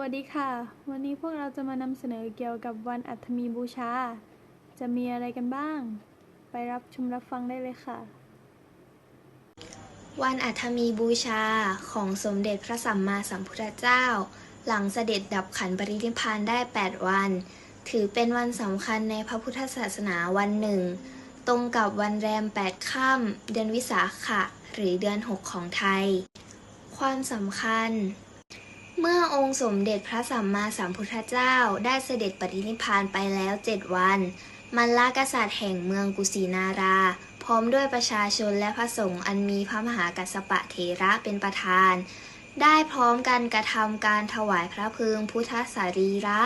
วัสดีค่ะ วันนี้พวกเราจะมานำเสนอเกี่ยวกับวันอัฐมีบูชา จะมีอะไรกันบ้าง ไปรับชมรับฟังได้เลยค่ะ วันอัฐมีบูชาของสมเด็จพระสัมมาสัมพุทธเจ้า หลังเสด็จดับขันปรินิพพานได้ 8 วัน ถือเป็นวันสำคัญในพระพุทธศาสนาวันหนึ่ง ตรงกับวันแรม 8 ค่ำเดือนวิสาขะ หรือเดือน 6 ของไทย ความสำคัญ เมื่อองค์สมเด็จพระสัมมาสัมพุทธเจ้าได้เสด็จปรินิพพานไปแล้วเจ็ดวัน มัลลากษัตริย์แห่งเมืองกุสินารา พร้อมด้วยประชาชนและพระสงฆ์อันมีพระมหากัสสปะเถระเป็นประธาน ได้พร้อมกันกระทำการถวายพระเพลิงพุทธสารีระ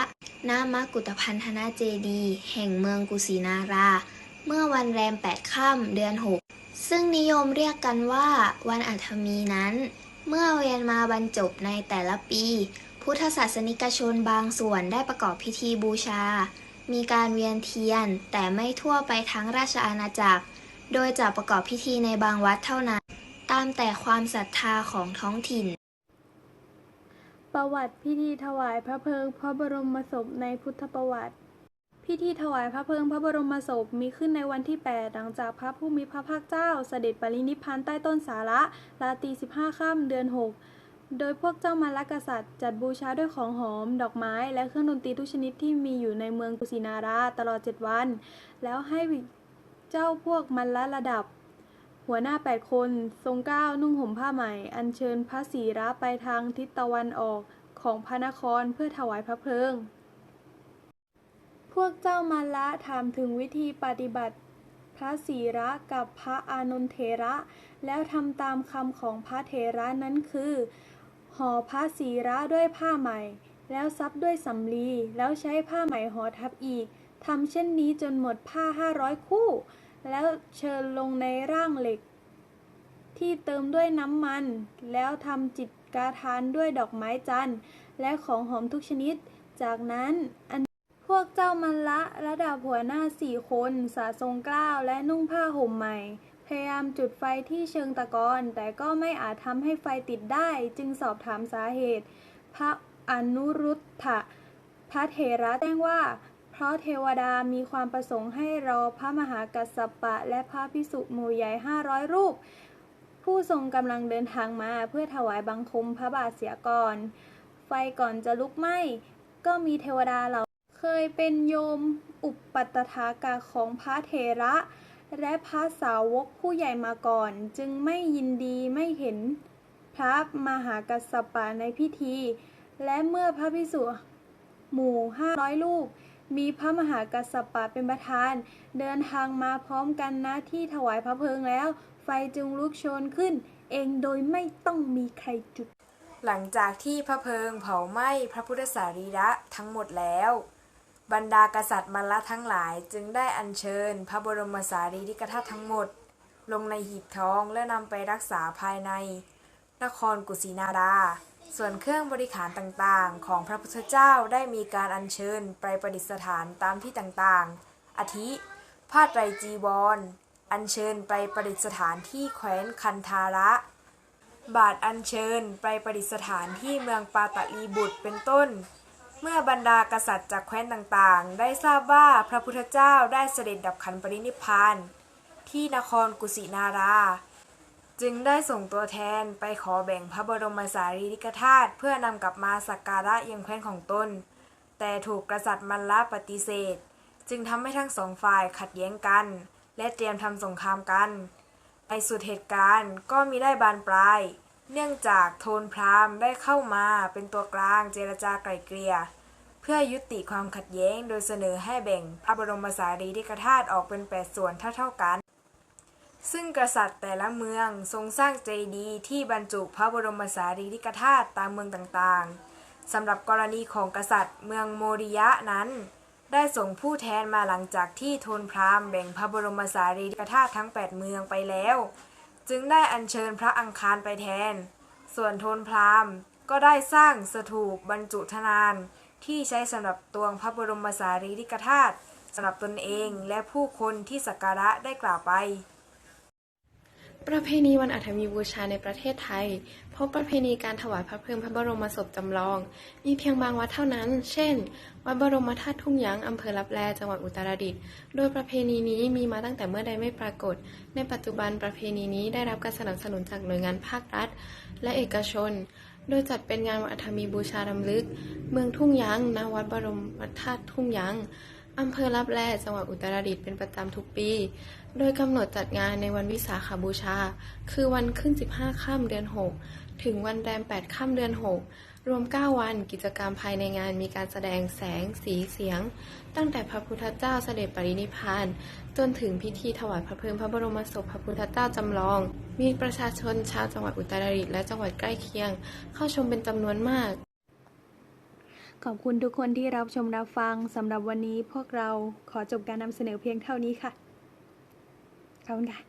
ณมกุฏพันธนาเจดีแห่งเมืองกุสินารา เมื่อวันแรม8ค่ำเดือน6ซึ่งนิยมเรียกกันว่าวันอัฐมีนั้น เมื่อเวียนมาบรรจบในแต่ละปี พุทธศาสนิกชนบางส่วนได้ประกอบพิธีบูชา มีการเวียนเทียนแต่ไม่ทั่วไปทั้งราชอาณาจักร โดยจะประกอบพิธีในบางวัดเท่านั้น ตามแต่ความศรัทธาของท้องถิ่น ประวัติพิธีถวายพระเพลิงพระบรมศพในพุทธประวัติ พิธีถวายพระเพลิงพระบรมศพมีขึ้นในวันที่ 8 หลังจากพระผู้มีพระภาคเจ้าเสด็จปรินิพพานใต้ต้นสาระราตรี15 ค่ำเดือน 6 โดยพวกเจ้ามาลกษัตริย์จัดบูชาด้วยของหอม ดอกไม้ และเครื่องดนตรีทุกชนิดที่มีอยู่ในเมืองกุสินาราตลอด 7 วัน แล้วให้เจ้าพวกมัลละระดับ หัวหน้า 8 คน ทรงก้าวนุ่งห่มผ้าใหม่ อัญเชิญพระศีระไปทางทิศตะวันออกของพระนครเพื่อถวายพระเพลิง วกเจ้ามาละถามถึงวิธีปฏิบัติพระศีระกับพระอานนเถระ แล้วทำตามคำของพระเถระนั้นคือห่อพระศีระด้วยผ้าใหม่ แล้วซับด้วยสำลีแล้วใช้ผ้าใหม่ห่อทับอีกทำเช่นนี้จนหมดผ้าห้าร้อยคู่ แล้วเชิญลงในร่างเหล็ก ที่เติมด้วยน้ำมัน แล้วทำจิตกาทานด้วยดอกไม้จันทร์และของหอมทุกชนิด จากนั้นอัน วกเจ้ามันละระดับหัวหน้าสี่คนสาทรงกล้าวและนุ่งผ้าห่มใหม่ พยายามจุดไฟที่เชิงตะกอนแต่ก็ไม่อาจทำให้ไฟติดได้จึงสอบถามสาเหตุ พระอนุรุทธะพระเถระแจ้งว่า เพราะเทวดามีความประสงค์ให้รอพระมหากัสสปะ และพระพิสุหมู่ใหญ่ห้าร้อยรูป ผู้ทรงกำลังเดินทางมาเพื่อถวายบังคมพระบาทเสียก่อน ไฟก่อนจะลุกไหม้ก็มีเทวดาเหล่า เคยเป็นโยมอุปปัตถากาของพระเถระ และพระสาวกผู้ใหญ่มาก่อน จึงไม่ยินดีไม่เห็นพระมหากัสสปะในพิธี และเมื่อพระพิสุหมู่ห้าร้อยรูป มีพระมหากัสสปะเป็นประธาน เดินทางมาพร้อมกันณที่ถวายพระเพลิงแล้ว ไฟจึงลุกโชนขึ้น เองโดยไม่ต้องมีใครจุด หลังจากที่พระเพลิงเผาไหม้พระพุทธสารีระทั้งหมดแล้ว บรรดากษัตริย์มัละทั้งหลายจึงได้อัญเชิญ พระบรมสารีริกธาตุทั้งหมด ลงในหีบทองและนำไปรักษาภายใน นครกุสินารา ส่วนเครื่องบริขารต่างๆ ของพระพุทธเจ้าได้มีการอัญเชิญไปประดิษฐานตามที่ต่างๆ อาทิผ้าไตรจีวรอัญเชิญไปประดิษฐานที่แคว้นคันธาระ บาทอัญเชิญไปประดิษฐานที่เมืองปาตะลีบุตรเป็นต้น เมื่อบรรดากษัตริย์จากแคว้นต่างๆ ได้ทราบว่าพระพุทธเจ้าได้เสด็จดับขันปรินิพพานที่นครกุสินารา จึงได้ส่งตัวแทนไปขอแบ่งพระบรมสารีริกธาตุเพื่อนำกลับมาสักการะยังแคว้นของตน แต่ถูกกษัตริย์มัลละปฏิเสธ จึงทำให้ทั้งสองฝ่ายขัดแย้งกัน และเตรียมทำสงครามกันในสุดเหตุการณ์ก็มีได้บานปลาย เนื่องจากโทนพราหมณ์ได้เข้ามาเป็นตัวกลางเจรจาไกล่เกลี่ยเพื่อยุติความขัดแย้งโดยเสนอให้แบ่งพระบรมสารีริกธาตุออกเป็นแปดส่วนเท่าๆกัน ซึ่งกษัตริย์แต่ละเมืองทรงสร้างเจดีย์ที่บรรจุพระบรมสารีริกธาตุตามเมืองต่างๆสำหรับกรณีของกษัตริย์เมืองโมริยะนั้น ได้ส่งผู้แทนมาหลังจากที่โทนพราหมณ์แบ่งพระบรมสารีริกธาตุทั้ง 8 เมืองไปแล้ว จึงได้อัญเชิญพระอังคารไปแทน ส่วนโทนพราหมณ์ก็ได้สร้างสถูปบรรจุธนาน ที่ใช้สำหรับตวงพระบรมสารีริกธาตุสำหรับตนเองและผู้คนที่สักการะได้กล่าวไป ประเพณีวันอัฐมีบูชาในประเทศไทย พบประเพณีการถวายพระเพลิงพระบรมศพจำลอง มีเพียงบางวัดเท่านั้น เช่น วัดบรมธาตุทุ่งยังอำเภอลับแล จังหวัดอุตรดิตถ์ โดยประเพณีนี้มีมาตั้งแต่เมื่อใดไม่ปรากฏ ในปัจจุบันประเพณีนี้ได้รับการสนับสนุนจากหน่วยงานภาครัฐ และเอกชน โดยจัดเป็นงานวันอาถรรมีบูชารำลึก เมืองทุ่งยังณวัดบรมธาตุทุ่งยั้ง อำเภอลับแลจังหวัดอุตรดิตถ์เป็นประจำทุกปี โดยกำหนดจัดงานในวันวิสาขบูชา คือวันขึ้น 15 ค่ำเดือน 6 ถึงวันแรม 8 ค่ำเดือน 6 รวม 9 วันกิจกรรมภายในงานมีการแสดงแสง สีเสียง ตั้งแต่พระพุทธเจ้าเสด็จปรินิพพาน จนถึงพิธีถวายพระเพลิงพระบรมศพพระพุทธเจ้าจำลอง มีประชาชนชาวจังหวัดอุตรดิตถ์และจังหวัดใกล้เคียง เข้าชมเป็นจำนวนมาก ขอบคุณทุกคนที่รับชมรับฟังสำหรับวันนี้พวกเราขอจบการนำเสนอเพียงเท่านี้ค่ะขอบคุณค่ะ